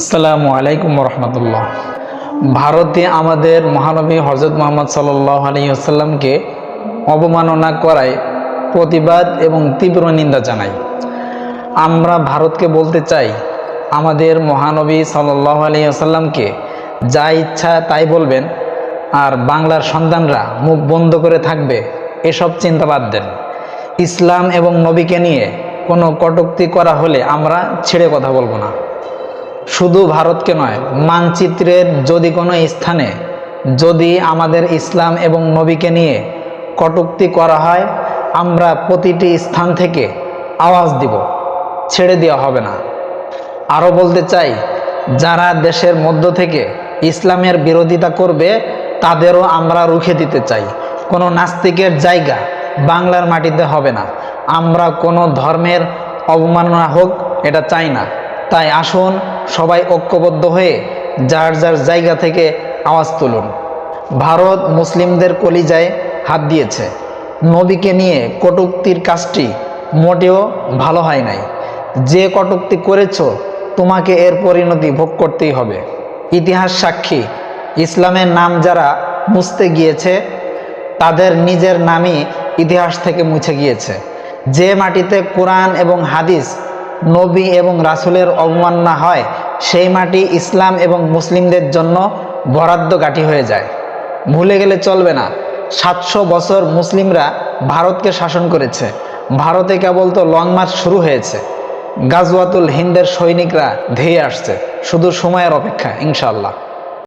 আসসালামু আলাইকুম রহমতুল্লাহ ভারতে আমাদের মহানবী হজরত মোহাম্মদ সাল্লাহ আলী অবমাননা করায় প্রতিবাদ এবং তীব্র নিন্দা জানাই আমরা ভারতকে বলতে চাই, আমাদের মহানবী সাল্লাহ আলী যা ইচ্ছা তাই বলবেন, আর বাংলার সন্তানরা মুখ বন্ধ করে থাকবে, এসব চিন্তা বাদ দেন। ইসলাম এবং নবীকে নিয়ে কোনো কটুক্তি করা হলে আমরা ছেড়ে কথা বলব না। শুধু ভারতকে নয়, মানচিত্রের যদি কোনো স্থানে যদি আমাদের ইসলাম এবং নবীকে নিয়ে কটুক্তি করা হয়, আমরা প্রতিটি স্থান থেকে আওয়াজ দিব, ছেড়ে দেওয়া হবে না। আরও বলতে চাই, যারা দেশের মধ্য থেকে ইসলামের বিরোধিতা করবে, তাদেরও আমরা রুখে দিতে চাই। কোনো নাস্তিকের জায়গা বাংলার মাটিতে হবে না। আমরা কোনো ধর্মের অবমাননা হোক, এটা চাই না। তাই আসুন, সবাই ঐক্যবদ্ধ হয়ে যার যার জায়গা থেকে আওয়াজ তুলুন। ভারত মুসলিমদের কলিজায় হাত দিয়েছে। নবীকে নিয়ে কটূক্তির কাজটি মোটেও ভালো হয় নাই। যে কটূক্তি করেছ, তোমাকে এর পরিণতি ভোগ করতেই হবে। ইতিহাস সাক্ষী, ইসলামের নাম যারা মুছতে গিয়েছে, তাদের নিজের নামই ইতিহাস থেকে মুছে গিয়েছে। যে মাটিতে কোরআন এবং হাদিস নবী এবং রাসুলের অবমাননা হয়, সেই মাটি ইসলাম এবং মুসলিমদের জন্য বরাদ্দ গাঠি হয়ে যায়। ভুলে গেলে চলবে না। সাতশো বছর মুসলিমরা ভারতকে শাসন করেছে। ভারতে কেবল তো লং মার্চ শুরু হয়েছে। গাজওয়াতুল হিন্দের সৈনিকরা ধেয়ে আসছে। শুধু সময়ের অপেক্ষা ইনশাল্লাহ